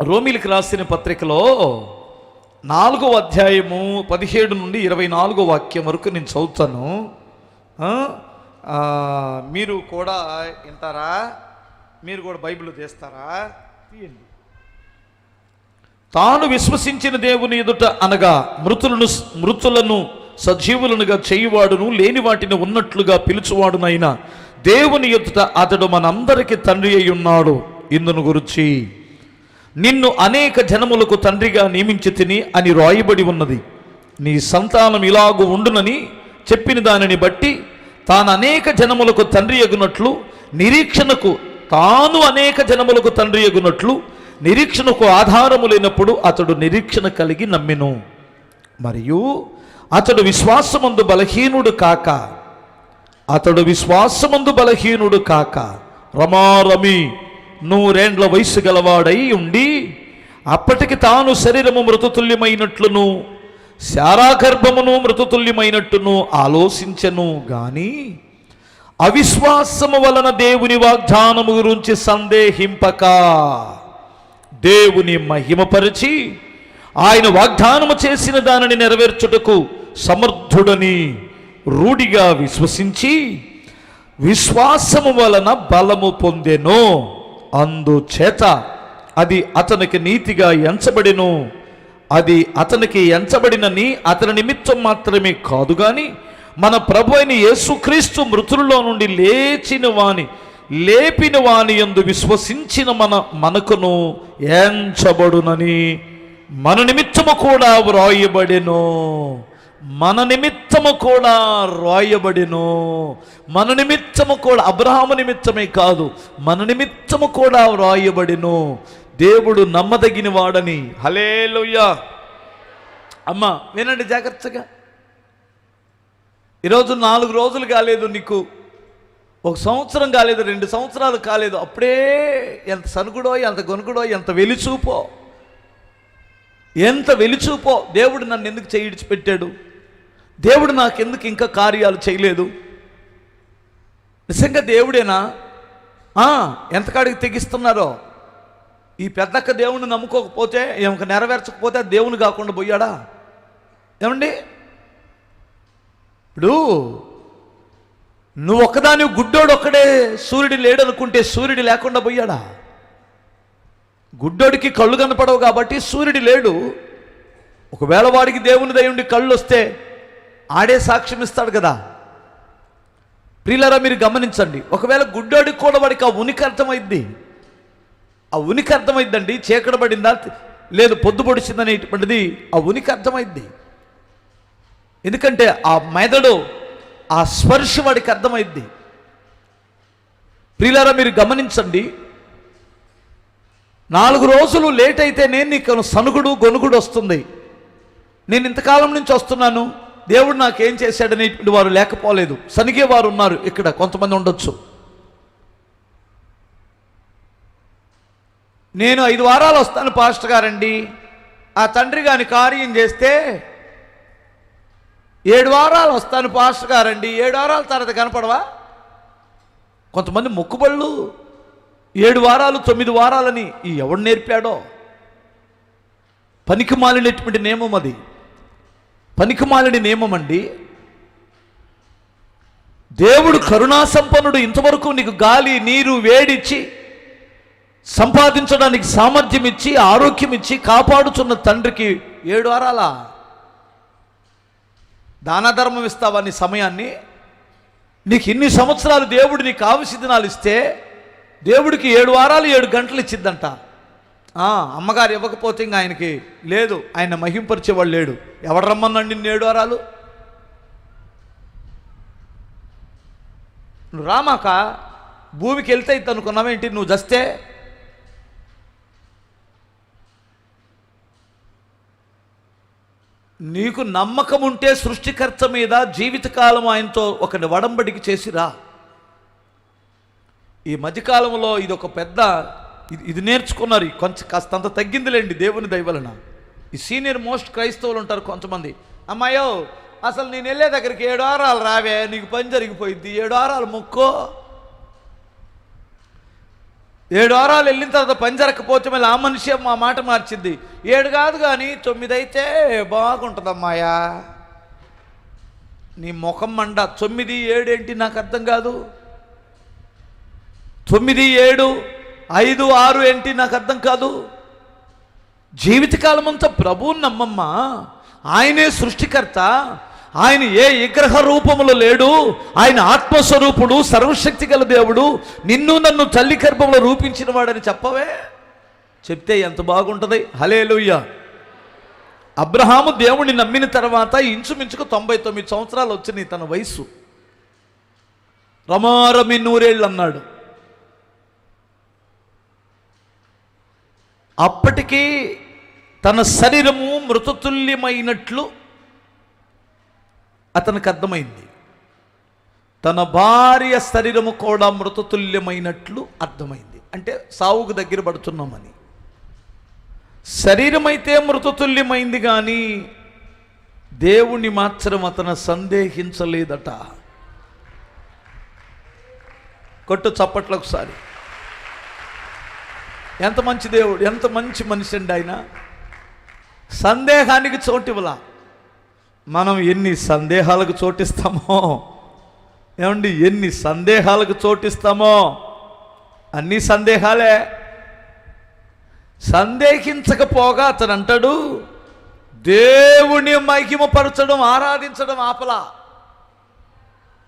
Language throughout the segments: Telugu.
రోమిలికి రాసిన పత్రికలో నాలుగో అధ్యాయము పదిహేడు నుండి ఇరవై నాలుగో వాక్యం వరకు నేను చదువుతాను. మీరు కూడా వింటారా? మీరు కూడా బైబిల్ తీస్తారా తీయండి. తాను విశ్వసించిన దేవుని ఎదుట అనగా మృతులను మృతులను సజీవులనుగా చేయువాడును లేని వాటిని ఉన్నట్లుగా పిలుచువాడునైనా దేవుని ఎదుట అతడు మనందరికీ తండ్రి అయి ఉన్నాడు. ఇందును గురించి నిన్ను అనేక జనములకు తండ్రిగా నియమించి తిని అని రాయబడి ఉన్నది. నీ సంతానం ఇలాగు ఉండునని చెప్పిన దానిని బట్టి తాను అనేక జనములకు తండ్రి ఎగునట్లు నిరీక్షణకు తాను అనేక జనములకు తండ్రి ఎగునట్లు నిరీక్షణకు ఆధారము లేనప్పుడు అతడు నిరీక్షణ కలిగి నమ్మెను. మరియు అతడు విశ్వాసమందు బలహీనుడు కాక అతడు విశ్వాసమందు బలహీనుడు కాక రమారమి నూరేండ్ల వయసు గలవాడై ఉండి అప్పటికి తాను శరీరము మృతతుల్యమైనట్లును శారాగర్భమును మృతతుల్యమైనట్టును ఆలోచించెను గాని అవిశ్వాసము వలన దేవుని వాగ్దానము గురించి సందేహింపక దేవుని మహిమపరిచి ఆయన వాగ్దానము చేసిన దానిని నెరవేర్చుటకు సమర్థుడని రూఢిగా విశ్వసించి విశ్వాసము వలన బలము పొందెను. అందుచేత అది అతనికి నీతిగా ఎంచబడిను. అది అతనికి ఎంచబడినని అతని నిమిత్తం మాత్రమే కాదు కానీ మన ప్రభు అయిన యేసుక్రీస్తు మృతులలో నుండి లేచిన వాణి లేపిన వాణి యందు విశ్వసించిన మన మనకును ఎంచబడునని మన నిమిత్తము కూడా వ్రాయబడెను. మన నిమిత్తము కూడా రాయబడిను. మన నిమిత్తము కూడా అబ్రహాము నిమిత్తమే కాదు మన నిమిత్తము కూడా వ్రాయబడిను దేవుడు నమ్మదగిన వాడని. హలేలుయ్యా అమ్మ వినండి జాగ్రత్తగా. ఈరోజు నాలుగు రోజులు కాలేదు నీకు. ఒక సంవత్సరం కాలేదు రెండు సంవత్సరాలు కాలేదు. అప్పుడే ఎంత సనుగుడో ఎంత గొనుగుడో ఎంత వెలిచూపో. ఎంత వెలిచూపో. దేవుడు నన్ను ఎందుకు చేయిడిచి పెట్టాడు దేవుడు నాకెందుకు ఇంకా కార్యాలు చేయలేదు? నిజంగా దేవుడేనా? ఎంతకాడికి తెగిస్తున్నారో? ఈ పెద్దక్క దేవుణ్ణి నమ్ముకోకపోతే ఏమక నెరవేర్చకపోతే దేవుని కాకుండా పోయాడా? ఏమండి? ఇప్పుడు నువ్వు ఒక్కదాని గుడ్డోడు ఒక్కడే సూర్యుడు లేడనుకుంటే సూర్యుడు లేకుండా పోయాడా? గుడ్డోడికి కళ్ళు కనపడవు కాబట్టి సూర్యుడు లేడు. ఒకవేళ వాడికి దేవుని దయుండి కళ్ళు వస్తే ఆడే సాక్ష్యం ఇస్తాడు కదా. ప్రియులరా మీరు గమనించండి. ఒకవేళ గుడ్డోడికి కూడా వాడికి ఆ ఉనికి అర్థమైంది. ఆ ఉనికి అర్థమైందండి చీకట పడిందా లేదు పొద్దు పొడిచిందనేటువంటిది ఆ ఉనికి అర్థమైంది. ఎందుకంటే ఆ మెదడు ఆ స్పర్శ వాడికి అర్థమైంది. ప్రియులరా మీరు గమనించండి. నాలుగు రోజులు లేట్ అయితేనే నీకు సనుగుడు గొనుగుడు వస్తుంది. నేను ఇంతకాలం నుంచి వస్తున్నాను. దేవుడు నాకేం చేశాడనేటువంటి వారు లేకపోలేదు. సనిగే వారు ఉన్నారు ఇక్కడ కొంతమంది ఉండొచ్చు. నేను ఐదు వారాలు వస్తాను పాస్టర్ గారండి. ఆ తండ్రి గాని కార్యం చేస్తే ఏడు వారాలు వస్తాను పాస్టర్ గారండి. ఏడు వారాల తర్వాత కనపడవా? కొంతమంది మొక్కుబళ్ళు ఏడు వారాలు తొమ్మిది వారాలని ఈ ఎవడు నేర్పాడో? పనికి మాలినటువంటి నియమం అది. పనికిమాలిడి నియమం అండి. దేవుడు కరుణా సంపన్నుడు ఇంతవరకు నీకు గాలి నీరు వేడిచ్చి సంపాదించడానికి సామర్థ్యం ఇచ్చి ఆరోగ్యం ఇచ్చి కాపాడుచున్న తండ్రికి ఏడు వారాలా దానధర్మం ఇస్తావా నీ సమయాన్ని? నీకు ఇన్ని సంవత్సరాలు దేవుడు నీకు ఆవిసి దినాలు ఇస్తే దేవుడికి ఏడు వారాలు ఏడు గంటలు ఇచ్చిద్దంట. అమ్మగారు ఇవ్వకపోతే ఇంకా ఆయనకి లేదు. ఆయన మహింపరిచేవాడు లేడు. ఎవడు రమ్మన్నాడు నేడు ఏడు వారాలు నువ్వు రామాక భూమికి వెళ్తే ఇద్దు అనుకున్నావేంటి నువ్వు జస్తే? నీకు నమ్మకం ఉంటే సృష్టికర్త మీద జీవితకాలం ఆయనతో ఒక వడంబడికి చేసిరా ఈ మధ్యకాలంలో ఇది ఒక పెద్ద ఇది ఇది నేర్చుకున్నారు. ఈ కొంచెం కాస్తంత తగ్గిందిలేండి దేవుని దయవలన ఈ సీనియర్ మోస్ట్ క్రైస్తవులు ఉంటారు కొంతమంది. అమ్మాయో అసలు నేను వెళ్ళే దగ్గరికి ఏడు వారాలు రావే నీకు పని జరిగిపోయింది ఏడు వారాలు మొక్కో. ఏడు వారాలు వెళ్ళిన తర్వాత పని జరగకపోతే మళ్ళీ ఆ మనిషి మా మాట మార్చింది ఏడు కాదు కానీ తొమ్మిది అయితే బాగుంటుందమ్మాయా. నీ ముఖం మండ తొమ్మిది ఏడు ఏంటి నాకు అర్థం కాదు. తొమ్మిది ఏడు ఐదు ఆరు ఏంటి నాకు అర్థం కాదు. జీవితకాలం అంతా ప్రభువుని నమ్మమ్మా. ఆయనే సృష్టికర్త. ఆయన ఏ విగ్రహ రూపములో లేడు. ఆయన ఆత్మస్వరూపుడు సర్వశక్తి గల దేవుడు. నిన్ను నన్ను తల్లి గర్భంలో రూపించిన వాడని చెప్పవే? చెప్తే ఎంత బాగుంటుంది? హలేలుయ్య అబ్రహాము దేవుణ్ణి నమ్మిన తర్వాత ఇంచుమించుకు తొంభై తొమ్మిది సంవత్సరాలు వచ్చినాయి తన వయసు రమారమి నూరేళ్ళు అన్నాడు అప్పటికీ తన శరీరము మృతతుల్యమైనట్లు అతనికి అర్థమైంది. తన భార్య శరీరము కూడా మృతతుల్యమైనట్లు అర్థమైంది. అంటే సావుకు దగ్గర పడుతున్నామని. శరీరం అయితే మృతతుల్యమైంది కానీ దేవుణ్ణి మాత్రం అతను సందేహించలేదట. కొట్టు చప్పట్లొకసారి. ఒకసారి ఎంత మంచి దేవుడు ఎంత మంచి మనిషి అండి ఆయన. సందేహానికి చోటివలా మనం ఎన్ని సందేహాలకు చోటిస్తామో ఏమండి ఎన్ని సందేహాలకు చోటిస్తామో అన్ని సందేహాలే. సందేహించకపోగా అతను అంటాడు దేవుని మైకిమపరచడం ఆరాధించడం ఆపలా.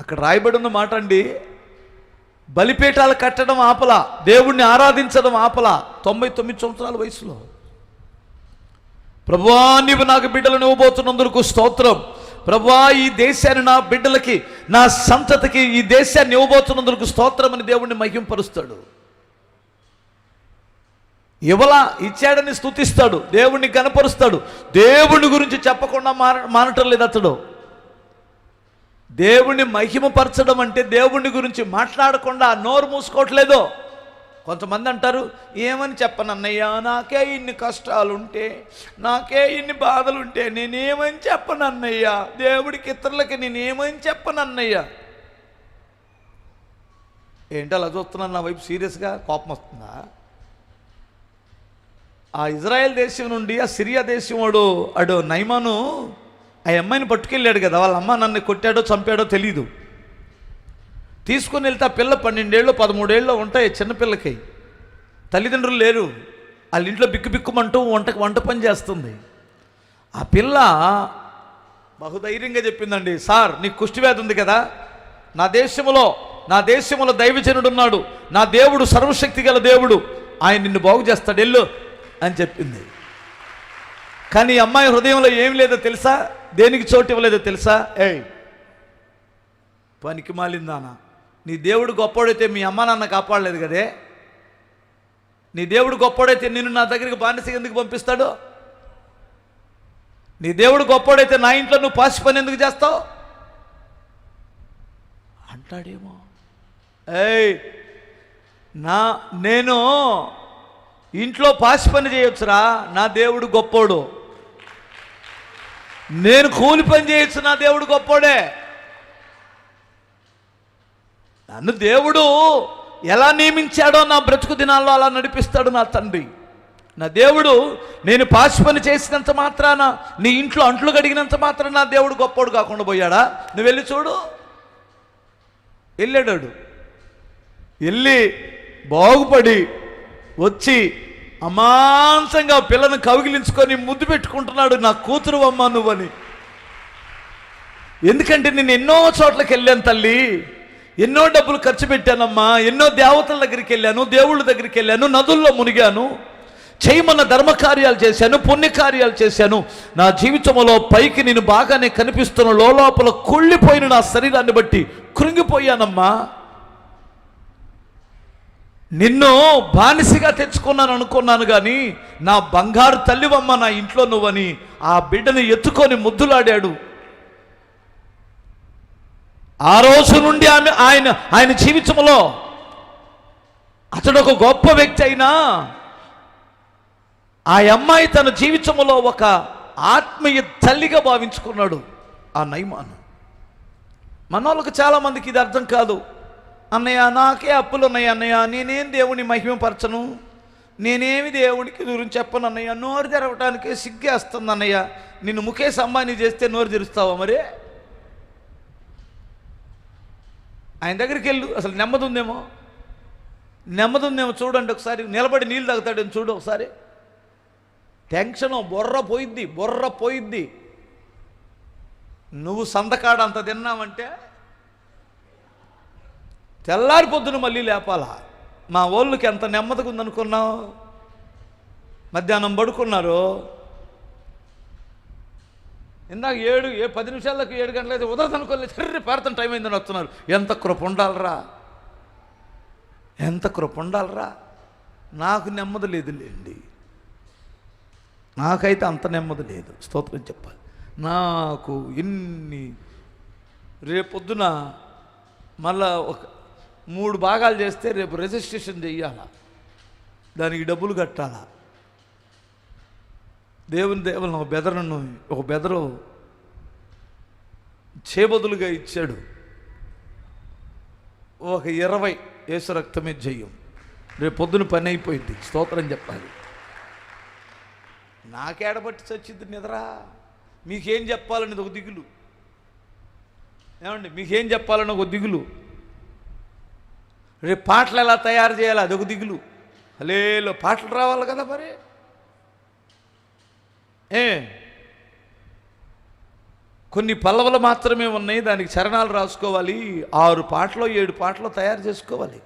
అక్కడ రాయబడి ఉన్న మాట అండి బలిపీఠాలు కట్టడం ఆపలా దేవుణ్ణి ఆరాధించడం ఆపలా తొంభై తొమ్మిది సంవత్సరాల వయసులో. ప్రభువా నీవు నాకు బిడ్డలను ఇవ్వబోతున్నందుకు స్తోత్రం. ప్రభువా ఈ దేశాన్ని నా బిడ్డలకి నా సంతతికి ఈ దేశాన్ని ఇవ్వబోతున్నందుకు స్తోత్రం అని దేవుణ్ణి మహింపరుస్తాడు. ఇవలా ఇచ్చాడని స్తుతిస్తాడు దేవుణ్ణి కనపరుస్తాడు దేవుని గురించి చెప్పకుండా మాన మానటం లేదు అతడు. దేవుణ్ణి మహిమపరచడం అంటే దేవుణ్ణి గురించి మాట్లాడకుండా నోరు మూసుకోవట్లేదు. కొంతమంది అంటారు ఏమని చెప్పనన్నయ్యా? నాకే ఇన్ని కష్టాలుంటే నాకే ఇన్ని బాధలుంటే నేనేమని చెప్పనన్నయ్యా? దేవుడికి ఇతరులకి నేనేమని చెప్పనన్నయ్యా? ఏంటి అలా చూస్తున్నాను నా వైపు సీరియస్గా? కోపం వస్తుందా? ఆ ఇజ్రాయెల్ దేశం నుండి ఆ సిరియా దేశం వాడు అడు నైమాను ఆ అమ్మాయిని పట్టుకెళ్ళాడు కదా వాళ్ళ అమ్మ నన్ను కొట్టాడో చంపాడో తెలీదు. తీసుకుని వెళ్తే ఆ పిల్ల పన్నెండేళ్ళు పదమూడేళ్ళు ఉంటాయి చిన్నపిల్లకి. తల్లిదండ్రులు లేరు. వాళ్ళ ఇంట్లో బిక్కు బిక్కుమంటూ వంట వంట పని చేస్తుంది. ఆ పిల్ల బహుధైర్యంగా చెప్పిందండి సార్ నీకు కుష్టివ్యాధి ఉంది కదా. నా దేశంలో నా దేశంలో దైవజనుడు ఉన్నాడు. నా దేవుడు సర్వశక్తి గల దేవుడు. ఆయన నిన్ను బాగు చేస్తాడు వెళ్ళు అని చెప్పింది. కానీ ఈ అమ్మాయి హృదయంలో ఏం లేదో తెలుసా? దేనికి చోటు ఇవ్వలేదో తెలుసా? ఏయ్ పనికి మాలిందానా నీ దేవుడు గొప్పడైతే మీ అమ్మ నాన్న కాపాడలేదు కదే. నీ దేవుడు గొప్పడైతే నిన్ను నా దగ్గరికి బానిస ఎందుకు పంపిస్తాడు? నీ దేవుడు గొప్పడైతే నా ఇంట్లో నువ్వు పాసి పని ఎందుకు చేస్తావు? అంటాడేమో. ఏయ్ నా నేను ఇంట్లో పాసి పని చేయొచ్చురా. నా దేవుడు గొప్పోడు. నేను కూలి పని చేయొచ్చు నా దేవుడు గొప్పోడే. నన్ను దేవుడు ఎలా నియమించాడో నా బ్రతుకు దినాల్లో అలా నడిపిస్తాడు నా తండ్రి. నా దేవుడు నేను పాశుపని పని చేసినంత మాత్రాన నీ ఇంట్లో అంట్లు కడిగినంత మాత్రాన నా దేవుడు గొప్పోడు కాకుండా పోయాడా? నువ్వు వెళ్ళి చూడు. వెళ్ళాడాడు వెళ్ళి బాగుపడి వచ్చి అమాంసంగా పిల్లను కవిగిలించుకొని ముద్దు పెట్టుకుంటున్నాడు నా కూతురు అమ్మ నువ్వని. ఎందుకంటే నేను ఎన్నో చోట్లకి వెళ్ళాను తల్లి. ఎన్నో డబ్బులు ఖర్చు పెట్టానమ్మా. ఎన్నో దేవతల దగ్గరికి వెళ్ళాను దేవుళ్ళ దగ్గరికి వెళ్ళాను నదుల్లో మునిగాను చేయమన్న ధర్మకార్యాలు చేశాను పుణ్యకార్యాలు చేశాను. నా జీవితంలో పైకి నేను బాగానే కనిపిస్తున్న లోపల కుళ్ళిపోయిన నా శరీరాన్ని బట్టి కృంగిపోయానమ్మా. నిన్ను బానిసగా తెచ్చుకున్నాను అనుకున్నాను కానీ నా బంగారు తల్లివమ్మ నా ఇంట్లో నువ్వని ఆ బిడ్డని ఎత్తుకొని ముద్దులాడాడు. ఆ రోజు నుండి ఆమె ఆయన ఆయన జీవితంలో అతడు ఒక గొప్ప వ్యక్తి అయినా ఆ అమ్మాయి తన జీవితంలో ఒక ఆత్మీయ తల్లిగా భావించుకున్నాడు. ఆ నైమాను. మన వాళ్ళకి చాలామందికి ఇది అర్థం కాదు. అన్నయ్య నాకే అప్పులు ఉన్నాయి అన్నయ్య నేనేం దేవుని మహిమపరచను? నేనేమి దేవునికి గురించి చెప్పను అన్నయ్య? నోరు తెరవటానికి సిగ్గేస్తుంది అన్నయ్య. నిన్ను ముఖేష్ అంబానీ చేస్తే నోరు తెరుస్తావా మరి? ఆయన దగ్గరికి వెళ్ళు అసలు నెమ్మది ఉందేమో నెమ్మది ఉందేమో చూడండి ఒకసారి నిలబడి నీళ్ళు తాగుతాడని చూడు ఒకసారి. టెన్షన్ బొర్ర పోయిద్ది బొర్ర పోయిద్ది. నువ్వు సందకాడ అంత తిన్నావంటే తెల్లారి పొద్దున మళ్ళీ లేపాలా? మా వాళ్ళకి ఎంత నెమ్మదిగా ఉందనుకున్నావు? మధ్యాహ్నం పడుకున్నారు. ఇందాక ఏడు ఏ పది నిమిషాలకు ఏడు గంటలైతే ఉదయం అనుకోలేదు చర్రి పారతం టైం అయిందని వస్తున్నారు. ఎంత కృప ఉండాలరా? ఎంత కృప ఉండాలరా? నాకు నెమ్మది లేదులేండి. నాకైతే అంత నెమ్మది లేదు. స్తోత్రం చెప్పాలి. నాకు ఇన్ని రేపొద్దున మళ్ళా ఒక మూడు భాగాలు చేస్తే రేపు రిజిస్ట్రేషన్ చెయ్యాలా. దానికి డబ్బులు కట్టాలా. దేవుని దేవుని ఒక బెదరను ఒక బెదరు చేబదులుగా ఇచ్చాడు. ఒక ఇరవై యేసు రక్తమే జయం. రేపు పొద్దున పని అయిపోయింది. స్తోత్రం చెప్పాలి. నాకేడబట్టి చచ్చింది నిద్రా. మీకేం చెప్పాలని ఒక దిగులు. ఏమండి? మీకేం చెప్పాలని ఒక దిగులు. రేపు పాటలు ఎలా తయారు చేయాలి? అదొక దిగులు. హలేలో పాటలు రావాలి కదా మరి? ఏ? కొన్ని పల్లవులు మాత్రమే ఉన్నాయి దానికి చరణాలు రాసుకోవాలి ఆరు పాటలు ఏడు పాటలు తయారు చేసుకోవాలి.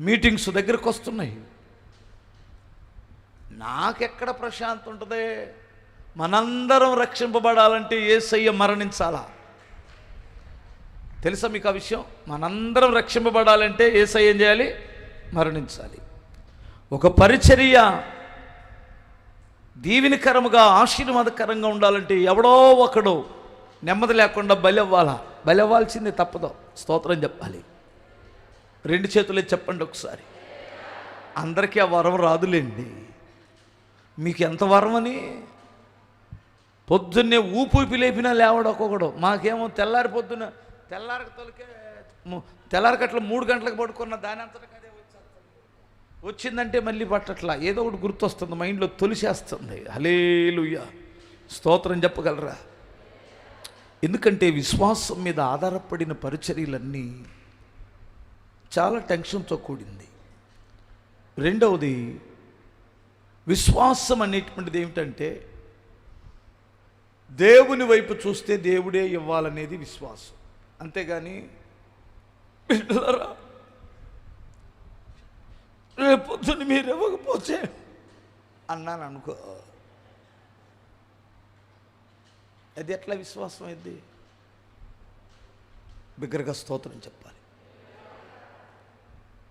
మీటింగ్స్ దగ్గరకు వస్తున్నాయి. నాకెక్కడ ప్రశాంతి ఉంటుంది? మనందరం రక్షింపబడాలంటే ఏసయ్య మరణించాలా? తెలుసా మీకు ఆ విషయం? మనందరం రక్షింపబడాలంటే ఏసయ్య ఏం చేయాలి? మరణించాలి. ఒక పరిచర్య దీవినికరముగా ఆశీర్వాదకరంగా ఉండాలంటే ఎవడో ఒకడు నెమ్మది లేకుండా బలవ్వాలా? బలవ్వాల్సిందే తప్పదు. స్తోత్రం చెప్పాలి. రెండు చేతులే చెప్పండి ఒకసారి. అందరికీ ఆ వరం రాదులేండి. మీకు ఎంత వరం అని పొద్దున్నే ఊపి లేపినా లేవడు ఒక్కొక్కడు. మాకేమో తెల్లారి పొద్దున్న తెల్లారక తొలికే తెల్లారకట్ల మూడు గంటలకు పడుకున్న దాని అంతటికి అదే వచ్చిందంటే మళ్ళీ పట్టట్లా. ఏదో ఒకటి గుర్తొస్తుంది మైండ్లో తొలిసేస్తుంది. హలేలుయ్య స్తోత్రం చెప్పగలరా? ఎందుకంటే విశ్వాసం మీద ఆధారపడిన పరిచర్యలన్నీ చాలా టెన్షన్తో కూడింది. రెండవది విశ్వాసం అనేటువంటిది ఏమిటంటే దేవుని వైపు చూస్తే దేవుడే ఇవ్వాలనేది విశ్వాసం. అంతేగాని బిడ్డలరా రేపొద్దున మీరు ఇవ్వకపోతే అన్నాను అనుకో అది ఎట్లా విశ్వాసం అయింది బిగ్గరగా స్తోత్రం చెప్పాలి.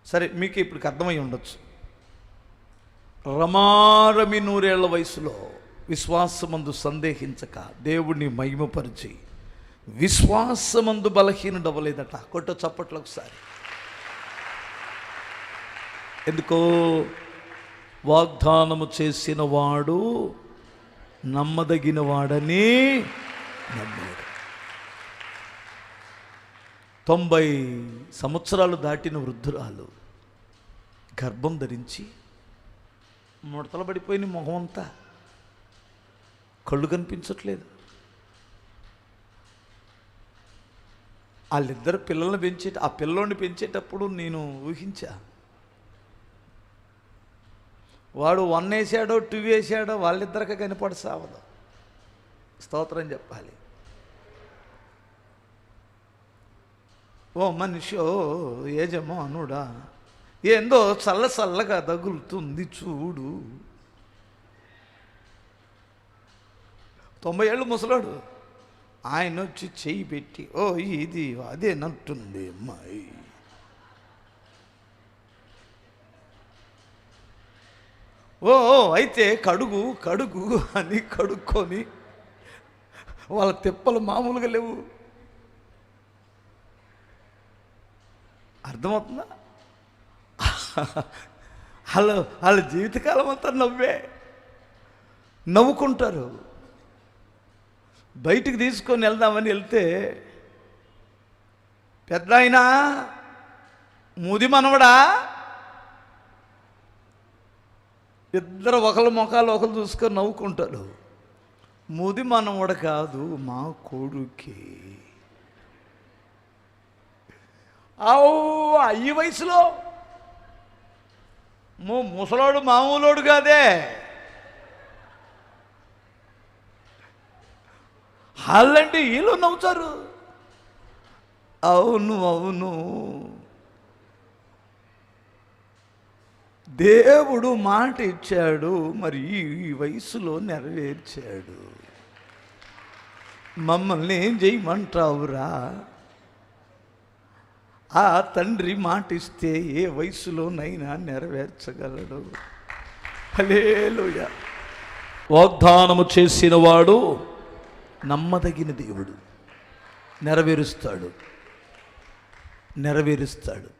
సరే మీకు ఇప్పటికి అర్థమై ఉండొచ్చు. రమారమి నూరేళ్ళ వయసులో విశ్వాసమందు సందేహించక దేవుణ్ణి మహిమపరిచి విశ్వాసమందు బలహీనుడవ్వలేదట. కొట్ట చప్పట్లు ఒకసారి. ఎందుకో వాగ్దానము చేసిన వాడు నమ్మదగిన వాడని నమ్మాడు తొంభై సంవత్సరాలు దాటిన వృద్ధురాలు గర్భం ధరించి ముడతలు పడిపోయిన మొహం అంతా కళ్ళు కనిపించట్లేదు. వాళ్ళిద్దరు పిల్లల్ని పెంచే ఆ పిల్లోని పెంచేటప్పుడు నేను ఊహించా. వాడు వన్ వేసాడో టూ వేసాడో వాళ్ళిద్దరికి కనపడి సావదు. స్తోత్రం చెప్పాలి. ఓ మనిషో ఏజమో అనుడా ఏందో చల్ల చల్లగా తగులుతుంది చూడు. తొంభై ఏళ్ళు ముసలాడు. ఆయన వచ్చి చెయ్యి పెట్టి ఓ ఇది అదే నట్టుంది అమ్మాయి. ఓ ఓ, అయితే కడుగు కడుగు అని కడుక్కొని వాళ్ళ తిప్పలు మామూలుగా లేవు. అర్థమవుతుందా? వాళ్ళ వాళ్ళ జీవితకాలం అంతా నవ్వే. నవ్వుకుంటారు. బయటికి తీసుకొని వెళ్దామని వెళ్తే పెద్ద ఆయన ముది మనవడా? ఇద్దరు ఒకళ్ళ ముఖాలు ఒకరు చూసుకొని నవ్వుకుంటారు. ముది మనవడు కాదు మా కొడుకే. ఈ వయసులో ముసలోడు మామూలోడు కాదే. వాళ్ళంటే వీళ్ళు నవ్వుతారు. అవును అవును. దేవుడు మాట ఇచ్చాడు మరి ఈ వయసులో నెరవేర్చాడు. మమ్మల్ని ఏం చేయమంటావురా? ఆ తండ్రి మాట ఇస్తే ఏ వయసులోనైనా నెరవేర్చగలడు. హల్లెలూయా. వాగ్దానము చేసిన వాడు నమ్మదగిన దేవుడు. నెరవేరుస్తాడు. నెరవేరుస్తాడు.